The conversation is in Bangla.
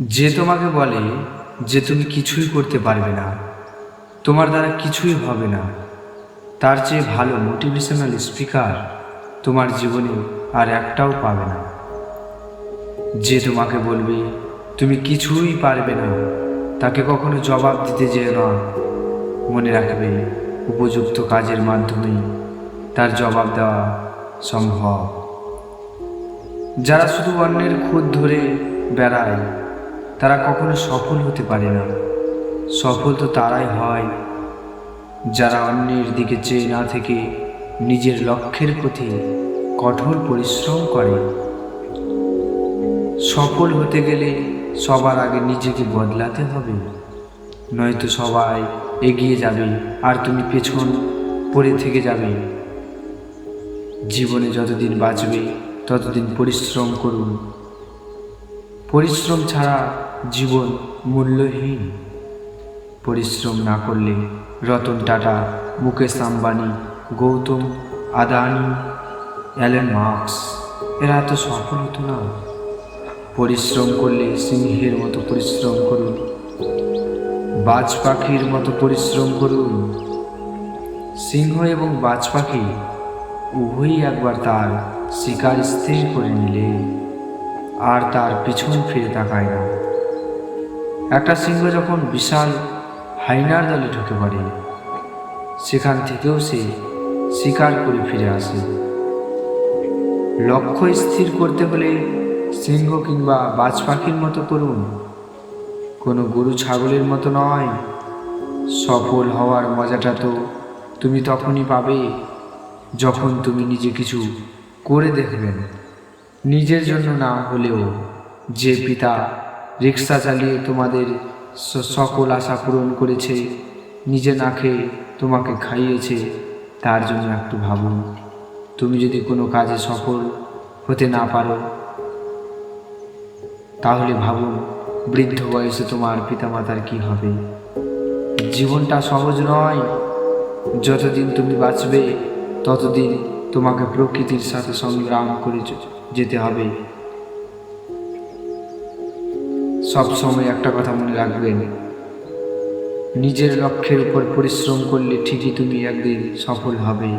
যে তোমাকে বলে যে তুমি কিছুই করতে পারবে না, তোমার দ্বারা কিছুই হবে না, তার চেয়ে ভালো মোটিভেশনাল স্পিকার তোমার জীবনে আর একটাও পাবে না। যে তোমাকে বলবে, তুমি কিছুই পারবে না তাকে কখনো জবাব দিতে যেও না। মনে রাখবে, উপযুক্ত কাজের মাধ্যমেই তার জবাব দেওয়া সম্ভব। যারা শুধু অন্যের খুদ ধরে বেড়ায় তারা কখনো সফল হতে পারে না। সফল তো তারাই হয়। যারা অন্যের দিকে চেয়ে না থেকে নিজের লক্ষ্যের প্রতি কঠোর পরিশ্রম করে। সফল হতে গেলে সবার আগে নিজেকে বদলাতে হবে। নয়তো সবাই এগিয়ে যাবে, আর তুমি পেছন পড়ে থেকে যাবে। জীবনে যতদিন বাঁচবে, ততদিন পরিশ্রম করুন। পরিশ্রম ছাড়া জীবন মূল্যহীন। পরিশ্রম না করলে রতন টাটা, মুকেশ আম্বানি, গৌতম, আদানি অ্যালেন মার্কস, এরা এত সফল হতো না। পরিশ্রম করলে সিংহের মতো পরিশ্রম করুন। বাজ পাখির মতো পরিশ্রম করুন। সিংহ এবং বাজ পাখি উভয়ই একবার তার শিকার স্থির করে নিলে আর তার পিছন ফিরে তাকায় না। একটা সিংহ যখন বিশাল হাইনার দলে ঢুকে পড়ে, সেখান থেকেও সে শিকার করে ফিরে আসে। লক্ষ্য স্থির করতে হলে সিংহ কিংবা বাজ পাখির মতো করুন। কোনো গরু ছাগলের মতো নয়। সফল হওয়ার মজাটা তো তুমি তখনই পাবে যখন তুমি নিজে কিছু করে দেখবেন। নিজের জন্য না হলেও যে পিতা রিক্সা চালিয়ে তোমাদের সকল আশা পূরণ করেছে, নিজে না খেয়ে তোমাকে খাইয়েছে, তার জন্য একটু ভাবুন। তুমি যদি কোনো কাজে সফল হতে না পারো, তাহলে ভাবুন, বৃদ্ধ বয়সে তোমার পিতামাতার কি হবে। জীবনটা সহজ নয়। যতদিন তুমি বাঁচবে, ততদিন তোমাকে প্রকৃতির সাথে সংগ্রাম করে যেতে হবে। সব সময় একটা কথা মনে রাখবেন। নিজের লক্ষ্যের উপর পরিশ্রম করলে ঠিকই তুমি একদিন সফল হবে।